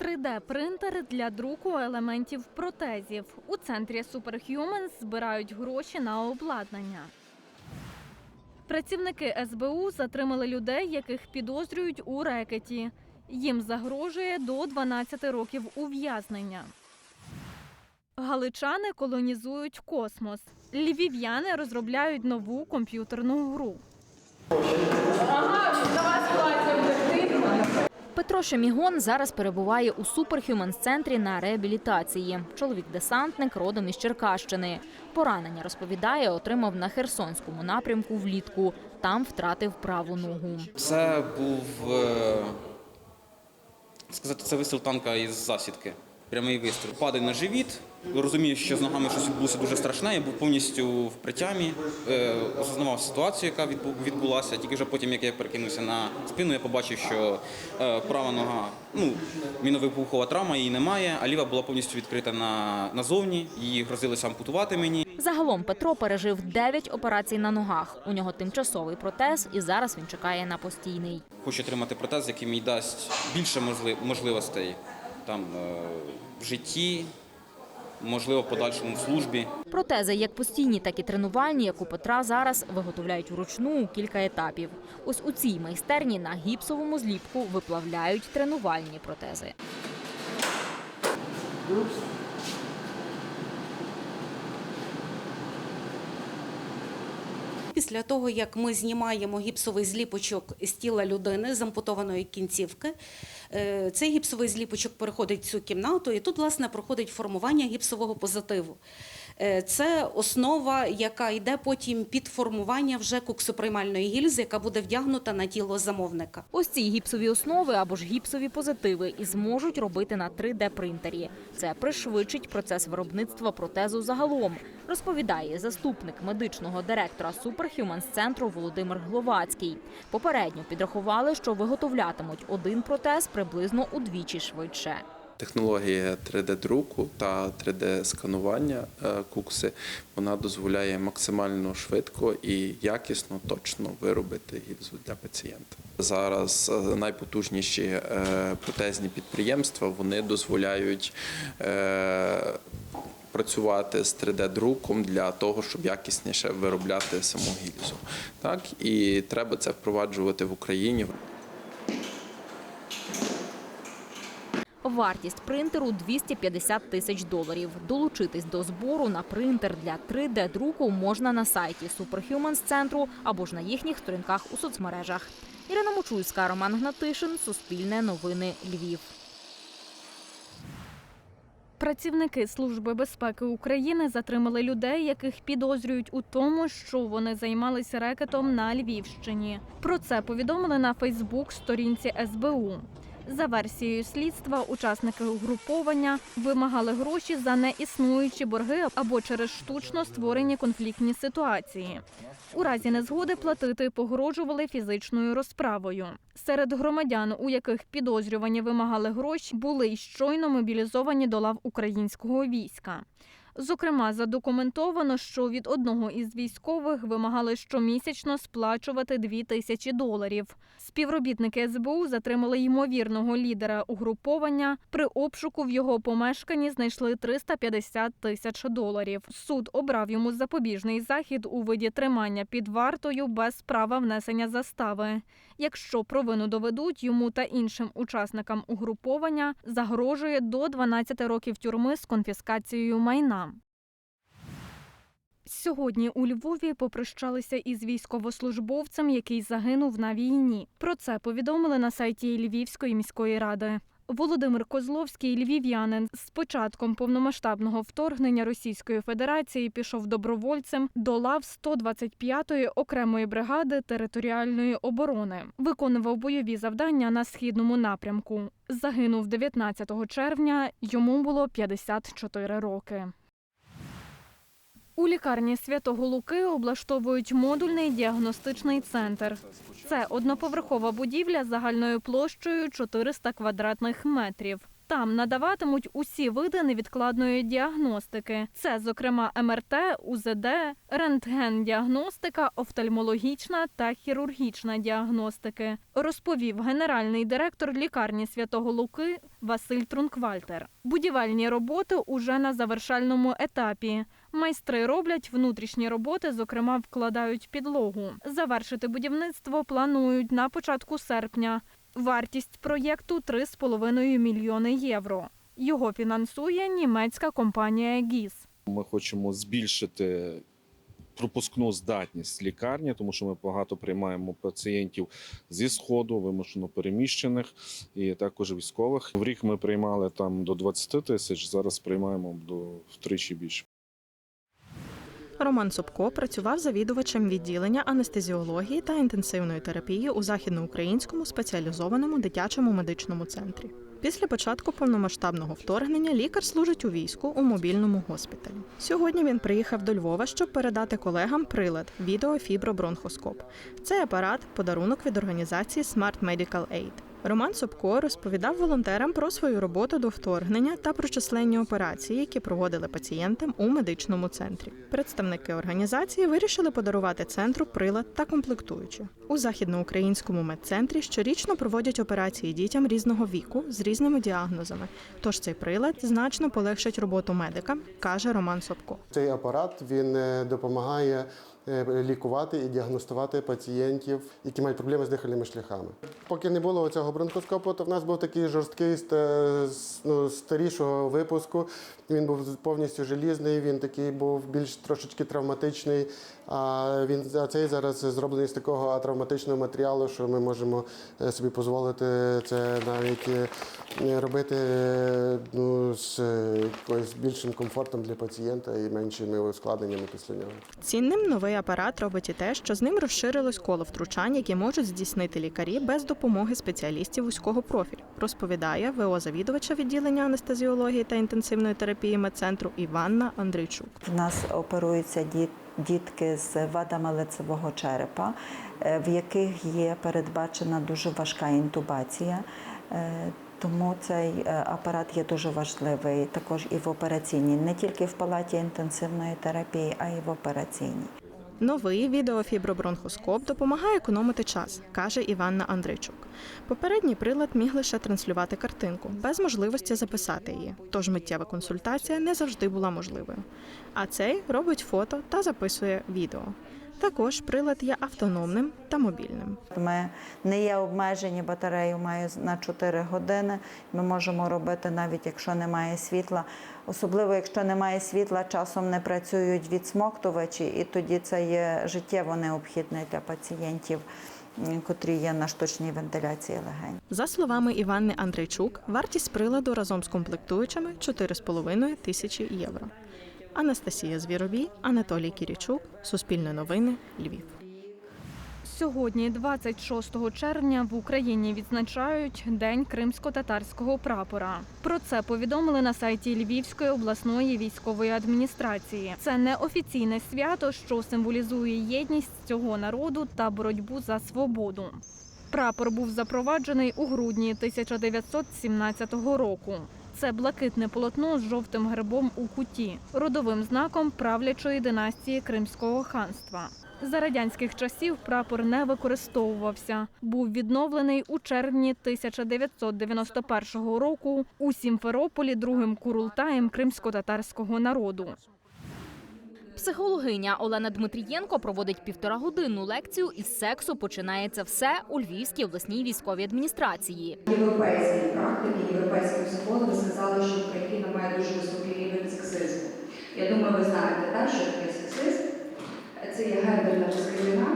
3D-принтер для друку елементів протезів. У центрі Superhumans збирають гроші на обладнання. Працівники СБУ затримали людей, яких підозрюють у рекеті. Їм загрожує до 12 років ув'язнення. Галичани колонізують космос. Львів'яни розробляють нову комп'ютерну гру. Петро Шемігон зараз перебуває у суперхюменс центрі на реабілітації. Чоловік-десантник родом із Черкащини. Поранення розповідає, отримав на Херсонському напрямку влітку. Там втратив праву ногу. Це був е, сказати, це вистріл танка із засідки. Прямий вистріл. Падаю на живіт. Розумію, що з ногами щось відбулося дуже страшне. Я був повністю в притямі, е, осознавав ситуацію, яка відбу- відбулася. Тільки вже потім, як я перекинувся на спину, я побачив, що е, права нога, ну, міновибухова травма, її немає, а ліва була повністю відкрита на, назовні. Її грозилися ампутувати мені. Загалом Петро пережив 9 операцій на ногах. У нього тимчасовий протез, і зараз він чекає на постійний. Хочу отримати протез, який мені дасть більше можли- можливостей там, е, в житті, можливо, в подальшому в службі. Протези як постійні, так і тренувальні, як у Петра зараз виготовляють вручну у кілька етапів. Ось у цій майстерні на гіпсовому зліпку виплавляють тренувальні протези. Після того, як ми знімаємо гіпсовий зліпочок з тіла людини з ампутованої кінцівки, е, цей гіпсовий зліпочок переходить в цю кімнату, і тут, власне, проходить формування гіпсового позитиву. Е, Це основа, яка йде потім під формування вже куксоприймальної гільзи, яка буде вдягнута на тіло замовника. Ось ці гіпсові основи або ж гіпсові позитиви і зможуть робити на 3D-принтері. Це пришвидшить процес виробництва протезу загалом, розповідає заступник медичного директора Superhumans-центру Володимир Гловацький. Попередньо підрахували, що виготовлятимуть один протез приблизно удвічі швидше. Технологія 3D-друку та 3D-сканування е, кукси вона дозволяє максимально швидко і якісно, точно виробити гіпс для пацієнта. Зараз е, найпотужніші е, протезні підприємства вони дозволяють працювати з 3D-друком для того, щоб якісніше виробляти саму гільзу. Так і треба це впроваджувати в Україні. Вартість принтеру 250 тисяч доларів. Долучитись до збору на принтер для 3D-друку можна на сайті Superhumans центру або ж на їхніх сторінках у соцмережах. Ірина Мочульська, Роман Гнатишин, Суспільне новини Львів. Працівники Служби безпеки України затримали людей, яких підозрюють у тому, що вони займалися рекетом на Львівщині. Про це повідомили на Фейсбук-сторінці СБУ. За версією слідства, учасники угруповання вимагали гроші за неіснуючі борги або через штучно створені конфліктні ситуації. У разі незгоди платити погрожували фізичною розправою. Серед громадян, у яких підозрювані вимагали гроші, були й щойно мобілізовані до лав українського війська. Зокрема, задокументовано, що від одного із військових вимагали щомісячно сплачувати 2 тисячі доларів. Співробітники СБУ затримали ймовірного лідера угруповання. При обшуку в його помешканні знайшли 350 тисяч доларів. Суд обрав йому запобіжний захід у виді тримання під вартою без права внесення застави. Якщо провину доведуть, йому та іншим учасникам угруповання загрожує до 12 років тюрми з конфіскацією майна. Сьогодні у Львові попрощалися із військовослужбовцем, який загинув на війні. Про це повідомили на сайті Львівської міської ради. Володимир Козловський, львів'янин, з початком повномасштабного вторгнення Російської Федерації пішов добровольцем до лав 125-ї окремої бригади територіальної оборони. Виконував бойові завдання на східному напрямку. Загинув 19 червня. Йому було 54 роки. У лікарні Святого Луки облаштовують модульний діагностичний центр. Це одноповерхова будівля загальною площею 400 квадратних метрів. Там надаватимуть усі види невідкладної діагностики. Це, зокрема, МРТ, УЗД, рентген-діагностика, офтальмологічна та хірургічна діагностики, розповів генеральний директор лікарні Святого Луки Василь Трунквальтер. Будівельні роботи уже на завершальному етапі. Майстри роблять внутрішні роботи, зокрема, вкладають підлогу. Завершити будівництво планують на початку серпня. Вартість проєкту 3,5 мільйони євро. Його фінансує німецька компанія ГІС. Ми хочемо збільшити пропускну здатність лікарні, тому що ми багато приймаємо пацієнтів зі сходу, вимушено переміщених і також військових. В рік ми приймали там до 20 тисяч. Зараз приймаємо до втричі більше. Роман Собко працював завідувачем відділення анестезіології та інтенсивної терапії у західноукраїнському спеціалізованому дитячому медичному центрі. Після початку повномасштабного вторгнення лікар служить у війську у мобільному госпіталі. Сьогодні він приїхав до Львова, щоб передати колегам прилад відеофібробронхоскоп. Цей апарат подарунок від організації Smart Medical Aid. Роман Собко розповідав волонтерам про свою роботу до вторгнення та про численні операції, які проводили пацієнтам у медичному центрі. Представники організації вирішили подарувати центру прилад та комплектуючі. У західноукраїнському медцентрі щорічно проводять операції дітям різного віку з різними діагнозами. Тож цей прилад значно полегшить роботу медикам, каже Роман Собко. Цей апарат він е, допомагає е, лікувати і діагностувати пацієнтів, які мають проблеми з дихальними шляхами. Поки не було цього бронхоскопу, то в нас був такий жорсткий ну, старішого випуску. Він був повністю желізний, він такий був більш трошечки травматичний. А він а цей зараз зроблений з такого атравматичного матеріалу, що ми можемо е, собі дозволити це навіть е, робити е, ну, з якоюсь більшим комфортом для пацієнта і меншими ускладненнями після нього. Цінним новий апарат робить і те, що з ним розширилось коло втручань, які можуть здійснити лікарі без допомоги спеціалістів вузького профілю, розповідає ВО завідувача відділення анестезіології та інтенсивної терапії медцентру Іванна Андрійчук. В нас оперуються діт- дітки з вадами лицевого черепа, е, в яких є передбачена дуже важка інтубація. Е, Тому цей е, апарат є дуже важливий також і в операційній, не тільки в палаті інтенсивної терапії, а й в операційній. Новий відеофібробронхоскоп допомагає економити час, каже Іванна Андрейчук. Попередній прилад міг лише транслювати картинку, без можливості записати її, тож миттєва консультація не завжди була можливою. А цей робить фото та записує відео. Також прилад є автономним та мобільним. Ми не є обмежені батарею має на 4 години. Ми можемо робити навіть якщо немає світла. Особливо якщо немає світла, часом не працюють відсмоктувачі, і тоді це є життєво необхідне для пацієнтів, котрі є на штучній вентиляції легень. За словами Іванни Андрійчук, вартість приладу разом з комплектуючими 4,5 тисячі євро. Анастасія Звіробій, Анатолій Кірічук, Суспільне новини, Львів. Сьогодні, 26 червня, в Україні відзначають День кримсько-татарського прапора. Про це повідомили на сайті Львівської обласної військової адміністрації. Це неофіційне свято, що символізує єдність цього народу та боротьбу за свободу. Прапор був запроваджений у грудні 1917 року. Це блакитне полотно з жовтим гербом у куті, родовим знаком правлячої династії Кримського ханства. За радянських часів прапор не використовувався. Був відновлений у червні 1991 року у Сімферополі другим курултаєм кримсько-татарського народу. Психологиня Олена Дмитрієнко проводить півторагодинну лекцію із сексу починається все у Львівській обласній військовій адміністрації. Європейські практики, європейські психологи сказали, що Україна має дуже високий рівень сексизму. Я думаю, ви знаєте, так, що таке сексизм. Це є гендерна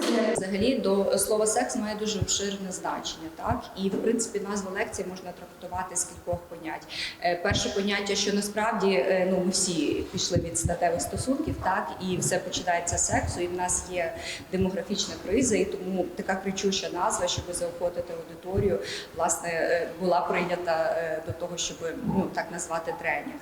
дискримінація. Взагалі до слова секс має дуже обширне значення, так і в принципі назву лекції можна трактувати з кількох понять. Е, Перше поняття, що насправді е, ну ми всі пішли від статевих стосунків, так і все починається з сексу, і в нас є демографічна криза, і тому така кричуща назва, щоб заохотити аудиторію, власне е, була прийнята до того, щоб ну так назвати тренінг.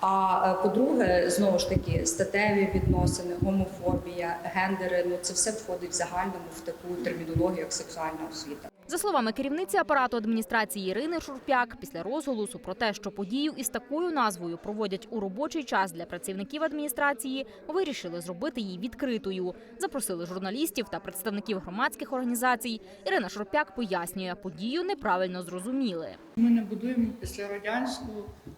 А по-друге, знову ж таки, статеві відносини, гомофобія, гендери ну це все входить загальному в таку термінологію, як сексуальна освіта. За словами керівниці апарату адміністрації Ірини Шурпяк, після розголосу про те, що подію із такою назвою проводять у робочий час для працівників адміністрації, вирішили зробити її відкритою. Запросили журналістів та представників громадських організацій. Ірина Шурпяк пояснює, подію неправильно зрозуміли. Ми не будуємо післярадянську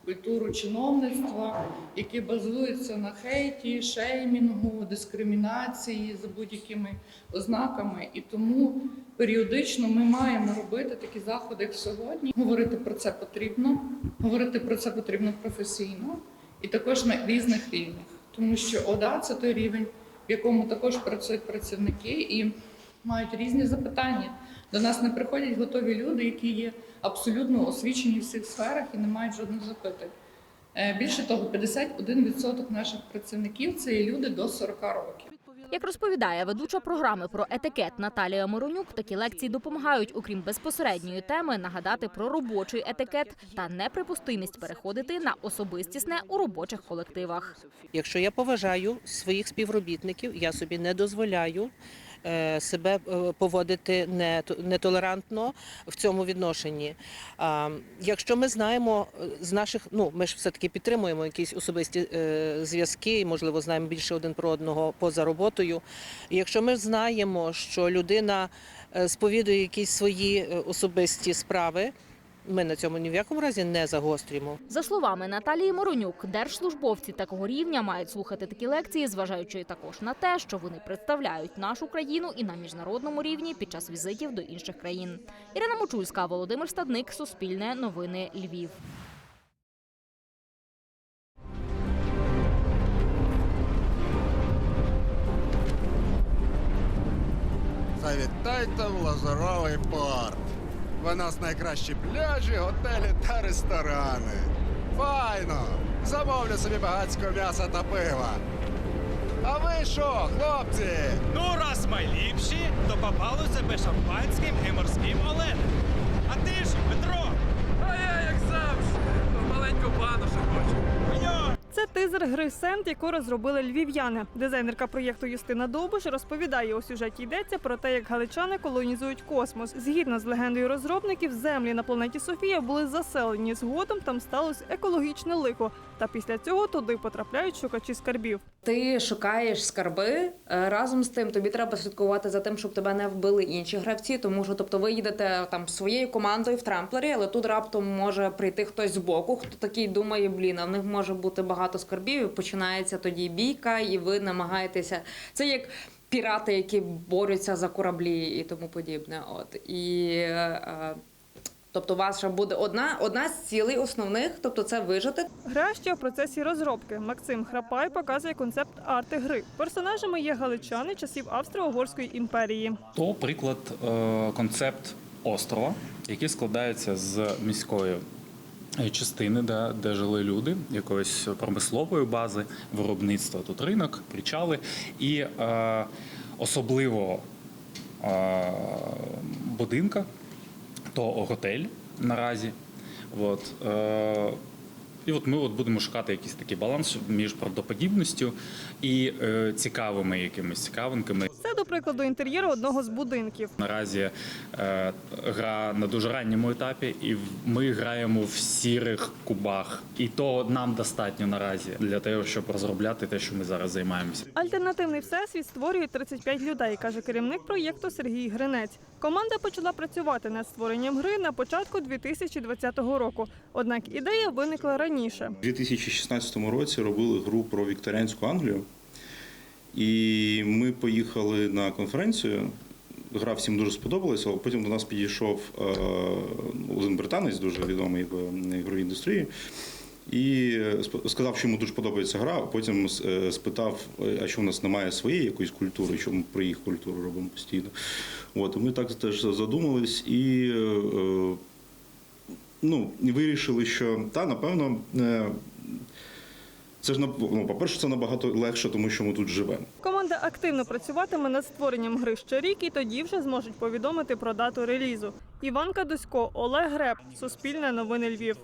культуру чиновництва, яке базується на хейті, шеймінгу, дискримінації за будь-якими ознаками. І тому періодично ми маємо робити такі заходи, як сьогодні. Говорити про це потрібно, говорити про це потрібно професійно і також на різних рівнях. Тому що ОДА це той рівень, в якому також працюють працівники і мають різні запитання. До нас не приходять готові люди, які є абсолютно освічені в всіх сферах і не мають жодних запитань. Е, Більше того, 51% наших працівників це є люди до 40 років. Як розповідає ведуча програми про етикет Наталія Моронюк, такі лекції допомагають, окрім безпосередньої теми, нагадати про робочий етикет та неприпустимість переходити на особистісне у робочих колективах. Якщо я поважаю своїх співробітників, я собі не дозволяю себе е, поводити не- нетолерантно в цьому відношенні. Якщо ми знаємо е, з наших, ну ми ж все таки підтримуємо якісь особисті е, зв'язки, і можливо знаємо більше один про одного поза роботою. Якщо ми знаємо, що людина е, сповідує якісь свої е, особисті справи, ми на цьому ні в якому разі не загострюємо. За словами Наталії Моронюк, держслужбовці такого рівня мають слухати такі лекції, зважаючи також на те, що вони представляють нашу країну і на міжнародному рівні під час візитів до інших країн. Ірина Мочульська, Володимир Стадник, Суспільне, Новини Львів. Завітайте в Лазуровий порт. У нас найкращі пляжі, готелі та ресторани. Файно! Замовлю собі багатського м'яса та пива. А ви що, хлопці? Ну, раз ми ліпші, то попало себе шампанським і морським оленем. А ти ж, Петро? А я, як завжди, маленьку баношу хочу. Це тизер гри Сент, яку розробили львів'яни. Дизайнерка проєкту Юстина Довбуш розповідає у сюжеті йдеться про те, як галичани колонізують космос. Згідно з легендою розробників, землі на планеті Софія були заселені. Згодом там сталося екологічне лихо. Та після цього туди потрапляють шукачі скарбів. Ти шукаєш скарби е, разом з тим. Тобі треба слідкувати за тим, щоб тебе не вбили інші гравці. Тому що, тобто, ви їдете там своєю командою в трамплері, але тут раптом може прийти хтось збоку, хто такий думає, блін, а в них може бути багато скарбів. І починається тоді бійка, і ви намагаєтеся. Це як. Пірати, які борються за кораблі і тому подібне. От і е, тобто, ваша буде одна, одна з цілей основних, тобто це вижити. Гра ще в процесі розробки. Максим Храпай показує концепт арти гри. Персонажами є галичани часів Австро-Угорської імперії. То приклад е, концепт острова, який складається з міської частини, де, де жили люди, якоїсь промислової бази, виробництва тут ринок, причали і е, особливого е, будинка, то готель наразі. От, е, і от ми от будемо шукати якийсь такий баланс між правдоподібністю і е, цікавими якимись цікавинками. Прикладу, інтер'єр одного з будинків. Наразі е, гра на дуже ранньому етапі, і ми граємо в сірих кубах. І то нам достатньо наразі для того, щоб розробляти те, що ми зараз займаємося. Альтернативний всесвіт створює 35 людей, каже керівник проєкту Сергій Гринець. Команда почала працювати над створенням гри на початку 2020 року. Однак ідея виникла раніше. У 2016 році робили гру про вікторіанську Англію. І ми поїхали на конференцію. Гра всім дуже сподобалася, але потім до нас підійшов е, один британець, дуже відомий в ігровій індустрії, і сказав, що йому дуже подобається гра, а потім е, спитав, е, а що в нас немає своєї якоїсь культури, що ми про їх культуру робимо постійно. От, ми так теж задумались і е, е, ну, вирішили, що та, напевно, е, це ж ну, по-перше, це набагато легше, тому що ми тут живемо. Команда активно працюватиме над створенням гри ще рік, і тоді вже зможуть повідомити про дату релізу. Іван Кадусько, Олег Греб, Суспільне новини Львів.